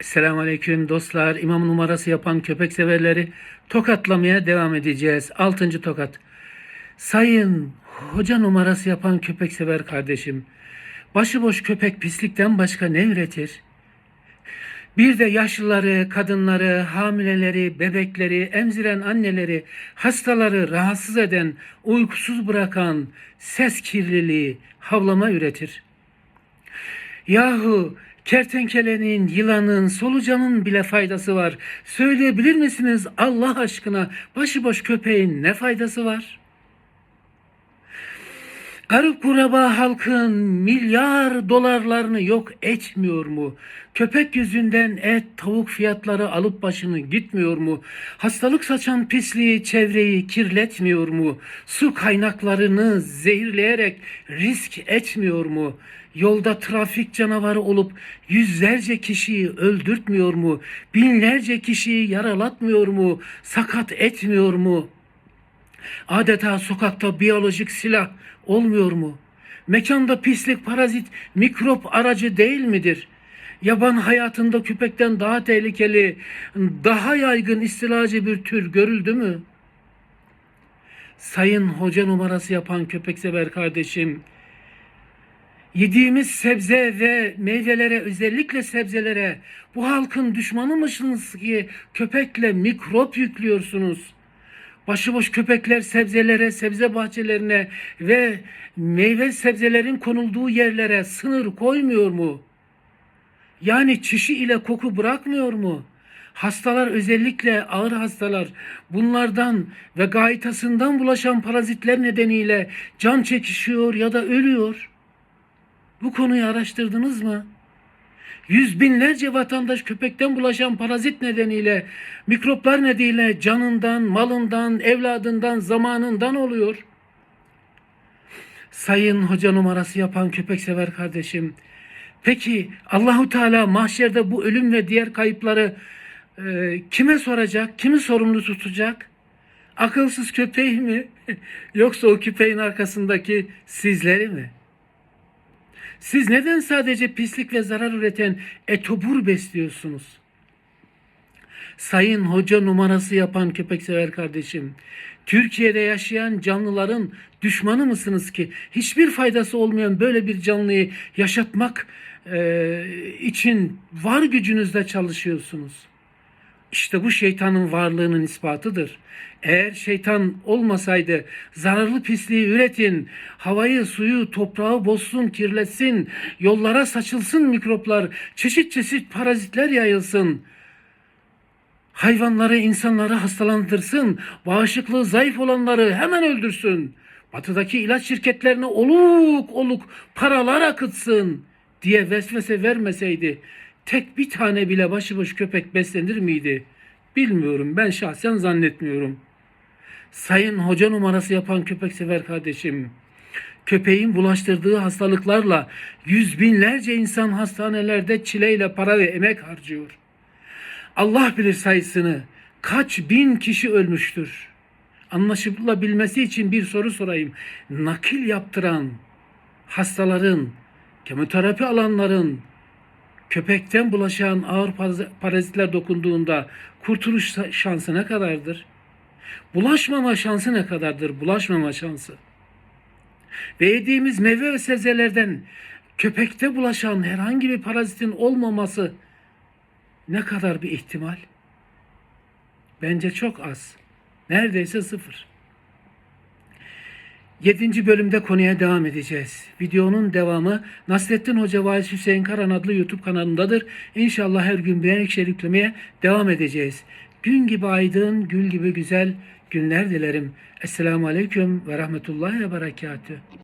Selamun Aleyküm dostlar. İmam numarası yapan köpek severleri tokatlamaya devam edeceğiz. Altıncı tokat. Sayın hoca numarası yapan köpek sever kardeşim. Başıboş köpek pislikten başka ne üretir? Bir de yaşlıları, kadınları, hamileleri, bebekleri, emziren anneleri, hastaları rahatsız eden, uykusuz bırakan ses kirliliği, havlama üretir. Yahu kertenkelenin, yılanın, solucanın bile faydası var. Söyleyebilir misiniz Allah aşkına başıboş köpeğin ne faydası var? Garip kuraba halkın milyar dolarlarını yok etmiyor mu? Köpek yüzünden et, tavuk fiyatları alıp başını gitmiyor mu? Hastalık saçan pisliği çevreyi kirletmiyor mu? Su kaynaklarını zehirleyerek risk etmiyor mu? Yolda trafik canavarı olup yüzlerce kişiyi öldürtmüyor mu? Binlerce kişiyi yaralatmıyor mu? Sakat etmiyor mu?'' Adeta sokakta biyolojik silah olmuyor mu? Mekanda pislik, parazit, mikrop aracı değil midir? Yaban hayatında köpekten daha tehlikeli, daha yaygın istilacı bir tür görüldü mü? Sayın hoca numarası yapan köpek sever kardeşim, Yediğimiz sebze ve meyvelere özellikle sebzelere bu halkın düşmanı mısınız ki köpekle mikrop yüklüyorsunuz? Başıboş köpekler sebzelere, sebze bahçelerine ve meyve sebzelerin konulduğu yerlere sınır koymuyor mu? Yani çişi ile koku bırakmıyor mu? Hastalar özellikle ağır hastalar bunlardan ve gaitasından bulaşan parazitler nedeniyle can çekişiyor ya da ölüyor. Bu konuyu araştırdınız mı? Yüz binlerce vatandaş köpekten bulaşan parazit nedeniyle, mikroplar nedeniyle canından, malından, evladından, zamanından oluyor. Sayın hoca numarası yapan köpek sever kardeşim. Peki Allahu Teala mahşerde bu ölüm ve diğer kayıpları e, kime soracak? Kimi sorumlu tutacak? Akılsız köpeği mi? Yoksa o köpeğin arkasındaki sizleri mi? Siz neden sadece pislik ve zarar üreten etobur besliyorsunuz? Sayın hoca numarası yapan köpek sever kardeşim. Türkiye'de yaşayan canlıların düşmanı mısınız ki? Hiçbir faydası olmayan böyle bir canlıyı yaşatmak e, için var gücünüzle çalışıyorsunuz. İşte bu şeytanın varlığının ispatıdır. Eğer şeytan olmasaydı zararlı pisliği üretin, havayı, suyu, toprağı bozsun, kirletsin, yollara saçılsın mikroplar, çeşit çeşit parazitler yayılsın. Hayvanları, insanları hastalandırsın, bağışıklığı zayıf olanları hemen öldürsün. Batıdaki ilaç şirketlerine oluk oluk paralar akıtsın diye vesvese vermeseydi tek bir tane bile başıboş köpek beslenir miydi? Bilmiyorum. Ben şahsen zannetmiyorum. Sayın hoca numarası yapan köpek sever kardeşim. Köpeğin bulaştırdığı hastalıklarla yüz binlerce insan hastanelerde çileyle para ve emek harcıyor. Allah bilir sayısını. Kaç bin kişi ölmüştür. Anlaşılabilmesi için bir soru sorayım. Nakil yaptıran hastaların, kemoterapi alanların, köpekten bulaşan ağır parazitler dokunduğunda kurtuluş şansı ne kadardır? Bulaşmama şansı ne kadardır? Bulaşmama şansı. Ve yediğimiz meyve ve sebzelerden köpekte bulaşan herhangi bir parazitin olmaması ne kadar bir ihtimal? Bence çok az. Neredeyse sıfır. Yedinci bölümde konuya devam edeceğiz. Videonun devamı Nasrettin Hoca Vaiz Hüseyin Karan adlı YouTube kanalındadır. İnşallah her gün birer yüklemeye devam edeceğiz. Gün gibi aydın, gül gibi güzel günler dilerim. Esselamu Aleyküm ve Rahmetullahi ve Berekatühü.